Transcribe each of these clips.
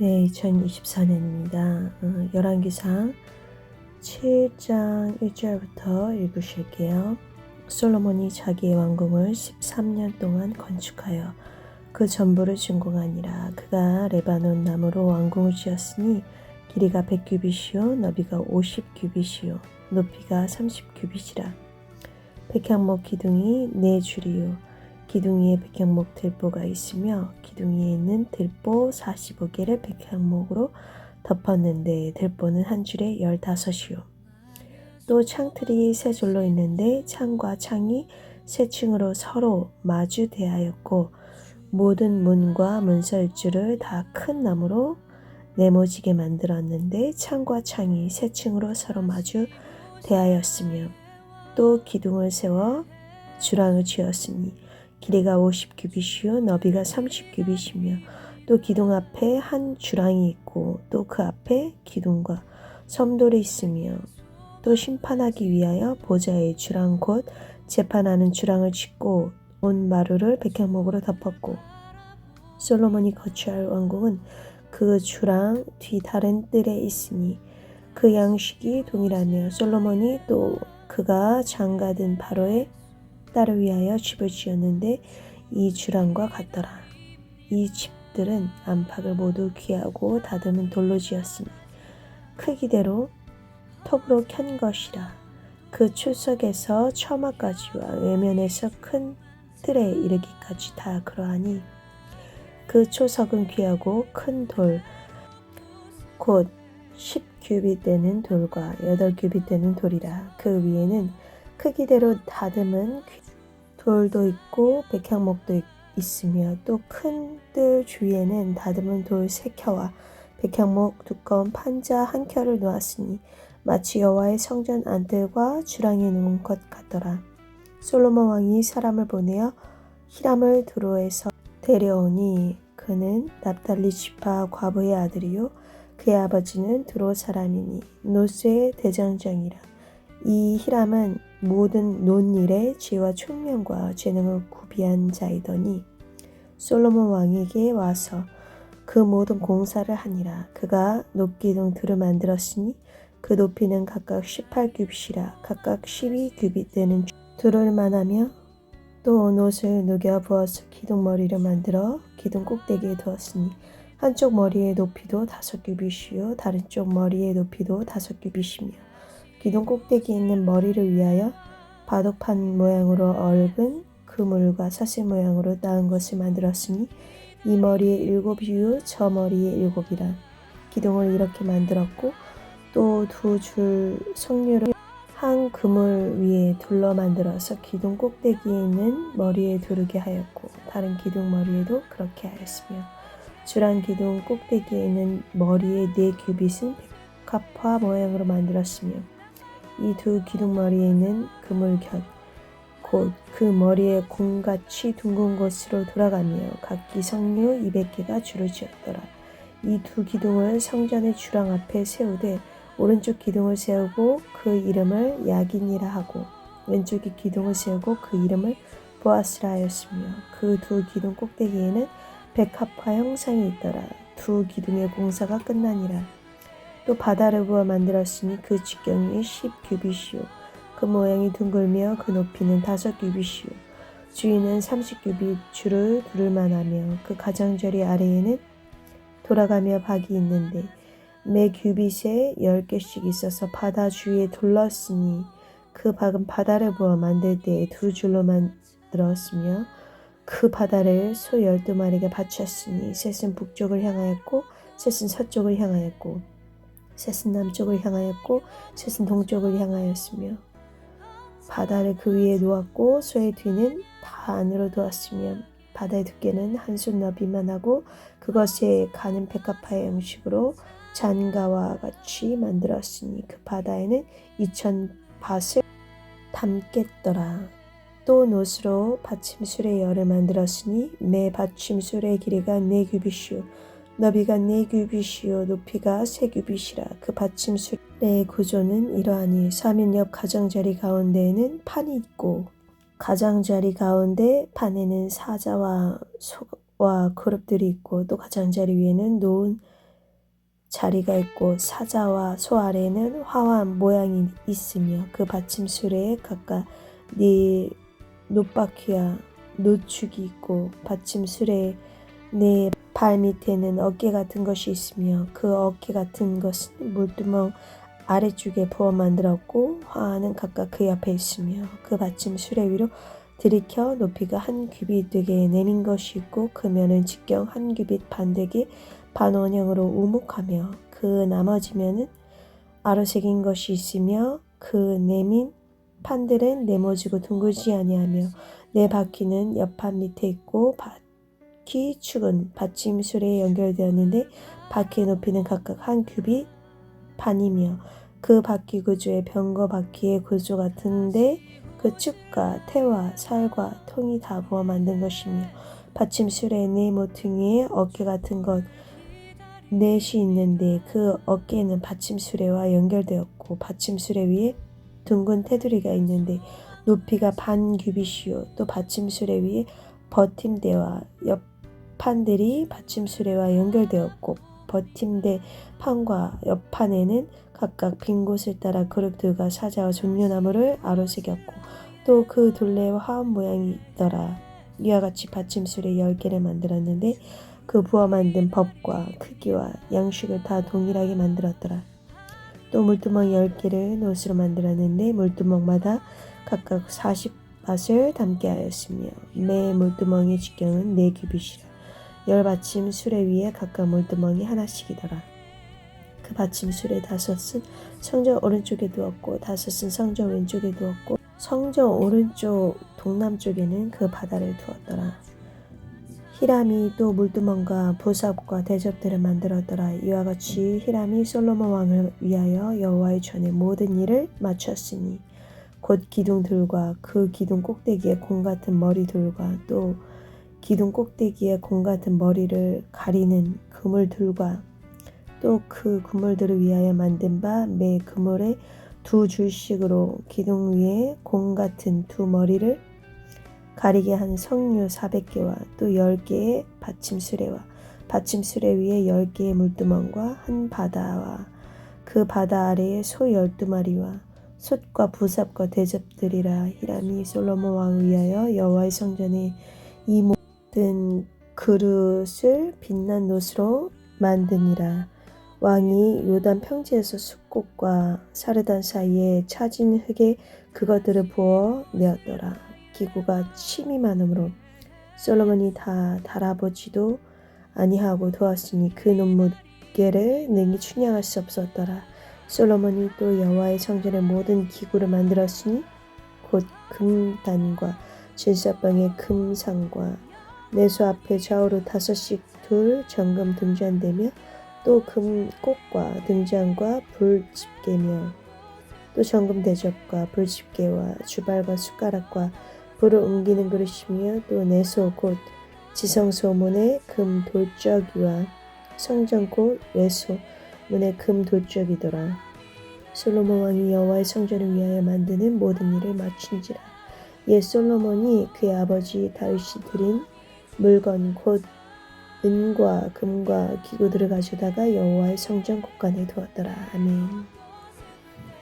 네, 2024년입니다. 어, 열왕기상 7장 1절부터 읽으실게요. 솔로몬이 자기의 왕궁을 13년 동안 건축하여 그 전부를 준공하니라. 그가 레바논 나무로 왕궁을 지었으니 길이가 100규빗이요 너비가 50규빗이요 높이가 30규빗이라. 백향목 기둥이 네 줄이요 기둥 위에 백향목 들보가 있으며 기둥 위에 있는 들보 45개를 백향목으로 덮었는데 들보는 한 줄에 15이요. 또 창틀이 세 줄로 있는데 창과 창이 세 층으로 서로 마주 대하였고 모든 문과 문설줄을 다큰 나무로 네모지게 만들었는데 창과 창이 세 층으로 서로 마주 대하였으며 또 기둥을 세워 주랑을 쥐었으니 길이가 50규빗이요 너비가 30규빗이며 또 기둥 앞에 한 주랑이 있고 또 그 앞에 기둥과 섬돌이 있으며 또 심판하기 위하여 보좌의 주랑 곧 재판하는 주랑을 짓고 온 마루를 백향목으로 덮었고 솔로몬이 거주할 왕궁은 그 주랑 뒤 다른 뜰에 있으니 그 양식이 동일하며 솔로몬이 또 그가 장가든 바로의 딸을 위하여 집을 지었는데 이 주랑과 같더라. 이 집들은 안팎을 모두 귀하고 다듬은 돌로 지었으니 크기대로 톱으로 켠 것이라. 그 출석에서 처마까지와 외면에서 큰 뜰에 이르기까지 다 그러하니 그 초석은 귀하고 큰 돌, 곧 10규빗 되는 돌과 8규빗 되는 돌이라. 그 위에는 크기대로 다듬은 돌도 있고 백향목도 있, 있으며 또 큰 뜰 주위에는 다듬은 돌 세 켜와 백향목 두꺼운 판자 한 켜를 놓았으니 마치 여호와의 성전 안뜰과 주랑에 놓은 것 같더라. 솔로몬 왕이 사람을 보내어 히람을 두로에서 데려오니 그는 납달리 지파 과부의 아들이요 그의 아버지는 두로 사람이니 노스의 대장장이라. 이 히람은 모든 논일의 지혜와 총명과 재능을 구비한 자이더니 솔로몬 왕에게 와서 그 모든 공사를 하니라. 그가 높기둥 들을 만들었으니 그 높이는 각각 18규빗이라 각각 12규빗 되는 들을 만하며 또 옷을 녹여 부어서 기둥 머리를 만들어 기둥 꼭대기에 두었으니 한쪽 머리의 높이도 다섯 규빗이요 다른 쪽 머리의 높이도 다섯 규빗이며 기둥 꼭대기에 있는 머리를 위하여 바둑판 모양으로 얽은 그물과 사슬 모양으로 나은 것을 만들었으니 이 머리에 일곱이요 저 머리에 일곱이라. 기둥을 이렇게 만들었고 또 두 줄 석류를 한 그물 위에 둘러 만들어서 기둥 꼭대기에 있는 머리에 두르게 하였고 다른 기둥 머리에도 그렇게 하였으며 주란 기둥 꼭대기에 있는 머리의 네 규빗은 백합화 모양으로 만들었으며 이 두 기둥 머리에 있는 그물 곁곧그 머리에 공같이 둥근 곳으로 돌아가며 각기 석류 200개가 줄을 지었더라. 이 두 기둥을 성전의 주랑 앞에 세우되 오른쪽 기둥을 세우고 그 이름을 야긴이라 하고 왼쪽의 기둥을 세우고 그 이름을 보아스라 하였으며 그 두 기둥 꼭대기에는 백합화 형상이 있더라. 두 기둥의 공사가 끝나니라. 또 바다를 부어 만들었으니 그 직경이 10규빗이요. 그 모양이 둥글며 그 높이는 다섯 규빗이요. 주위는 30규빗 줄을 두를 만하며 그 가장자리 아래에는 돌아가며 박이 있는데 매 규빗에 열 개씩 있어서 바다 주위에 둘렀으니 그 박은 바다를 부어 만들 때에 두 줄로 만들었으며 그 바다를 소 열두 마리가 바쳤으니 셋은 북쪽을 향하였고 셋은 서쪽을 향하였고 셋은 남쪽을 향하였고 셋은 동쪽을 향하였으며 바다를 그 위에 놓았고 소의 뒤는 다 안으로 두었으며 바다의 두께는 한손 너비만 하고 그것에 가는 백합화의 형식으로 잔가와 같이 만들었으니 그 바다에는 이천 밭을 담겠더라. 또 노스로 받침술의 열을 만들었으니 매 받침술의 길이가 네 규빗이요 너비가 네 규빗이요 높이가 세 규빗이라. 그 받침술의 구조는 이러하니 사면 옆 가장자리 가운데에는 판이 있고 가장자리 가운데 판에는 사자와 소와 그룹들이 있고 또 가장자리 위에는 놓은 자리가 있고 사자와 소 아래에는 화환 모양이 있으며 그 받침술에 각각 네 노바퀴와 노축이 있고 받침술에 네발 밑에는 어깨 같은 것이 있으며 그 어깨 같은 것은 물두멍 아래쪽에 부어 만들었고 화환은 각각 그 옆에 있으며 그 받침 수레 위로 들이켜 높이가 한 규빗 되게 내민 것이 있고 그 면은 직경 한 규빗 반 되게 반원형으로 우묵하며 그 나머지 면은 아로새긴 것이 있으며 그 내민 판들은 네모지고 둥글지 아니하며 네 바퀴는 옆판 밑에 있고 바퀴 축은 받침술에 연결되었는데 바퀴의 높이는 각각 한 규빗 반이며 그 바퀴 구조의 병거 바퀴의 구조 같은데 그 축과 태와 살과 통이 다 부어 만든 것이며 받침술에 네 모퉁이에 어깨 같은 것 넷이 있는데 그 어깨는 받침수레와 연결되었고 받침수레 위에 둥근 테두리가 있는데 높이가 반 규빗이요. 또 받침수레 위에 버팀대와 옆 판들이 받침수레와 연결되었고 버팀대 판과 옆판에는 각각 빈 곳을 따라 그룹들과 사자와 종려나무를 아로새겼고 또 그 둘레에 화원 모양이 있더라. 이와 같이 받침술에 열 개를 만들었는데 그 부어 만든 법과 크기와 양식을 다 동일하게 만들었더라. 또 물두멍 열 개를 노스로 만들었는데 물두멍마다 각각 40밭을 담게 하였으며 매 물두멍의 직경은 네 규빗이라. 열 받침 수레 위에 각각 물두멍이 하나씩이더라. 그 받침 수레 다섯은 성전 오른쪽에 두었고 다섯은 성전 왼쪽에 두었고 성전 오른쪽 동남쪽에는 그 바다를 두었더라. 히람이 또 물두멍과 보삽과 대접들을 만들었더라. 이와 같이 히람이 솔로몬 왕을 위하여 여호와의 전에 모든 일을 마쳤으니 곧 기둥들과 그 기둥 꼭대기에 공 같은 머리들과 또 기둥 꼭대기에 공 같은 머리를 가리는 그물들과 또 그 그물들을 위하여 만든 바 매 그물에 두 줄씩으로 기둥 위에 공 같은 두 머리를 가리게 한 석류 400개와 또 10개의 받침수레와 받침수레 위에 10개의 물두멍과 한 바다와 그 바다 아래에 소 12마리와 솥과 부삽과 대접들이라 히람이 솔로몬 왕을 위하여 여호와의 성전에 이 모든 그릇을 빛난 노스로 만드니라 왕이 요단 평지에서 숲꽃과 사르단 사이에 차진 흙에 그것들을 부어 내었더라 기구가 침이 많으므로 솔로몬이 다 달아보지도 아니하고 도왔으니 그 눈무게를 능히 추냐할 수 없었더라. 솔로몬이 또 여호와의 성전의 모든 기구를 만들었으니 곧 금단과 진사병의 금상과 내수 앞에 좌우로 다섯씩 둘 정금 등잔대며 또 금꽃과 등잔과 불집게며 또 정금 대접과 불집게와 주발과 숟가락과 불을 옮기는 그릇이며 또 내소 곧 지성소문의 금 돌적이와 성전 곧 외소 문의 금 돌적이더라. 솔로몬 왕이 여호와의 성전을 위하여 만드는 모든 일을 마친지라. 예 솔로몬이 그의 아버지 다윗이 드린 물건 곧 은과 금과 기구들을 가져다가 여호와의 성전 곳간에 두었더라. 아멘.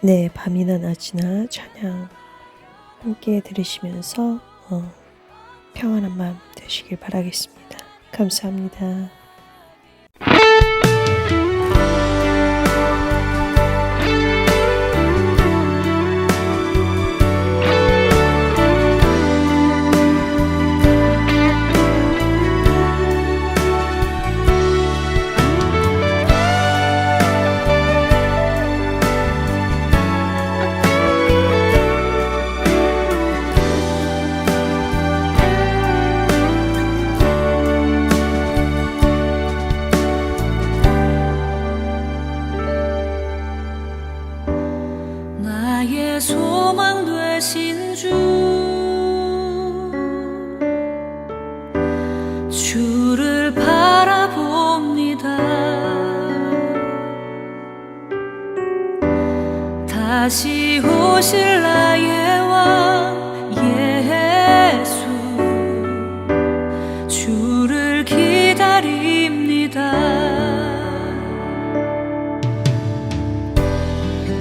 네, 밤이나 낮이나 찬양 함께 들으시면서 어, 평안한 마음 되시길 바라겠습니다. 감사합니다. 다시 오실 나의 왕 예수. 주를 기다립니다.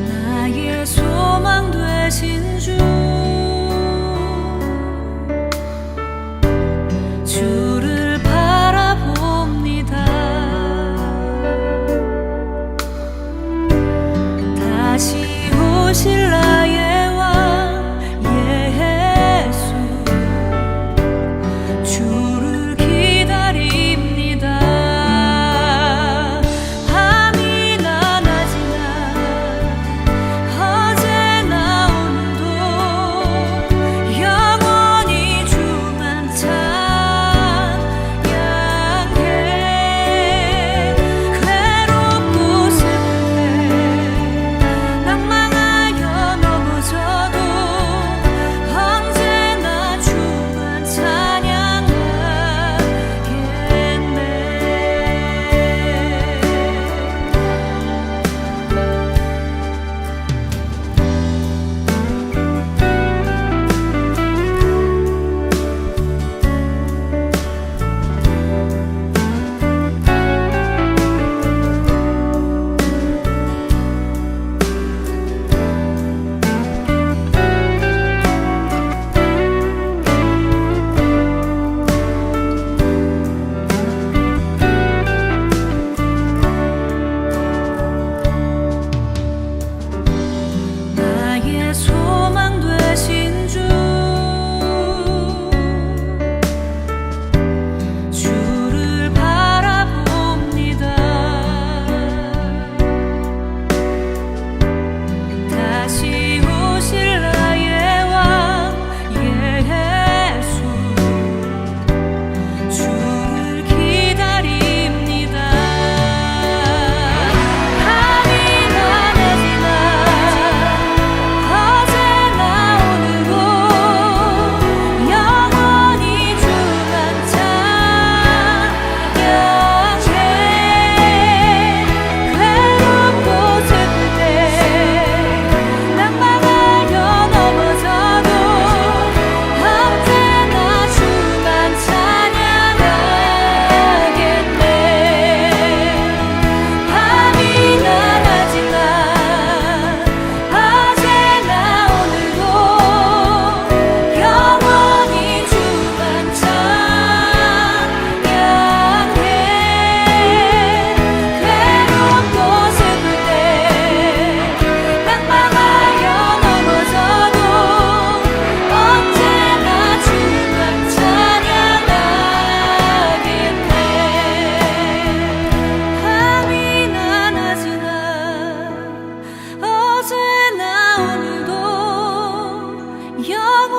나의 소망 되신 주. 永。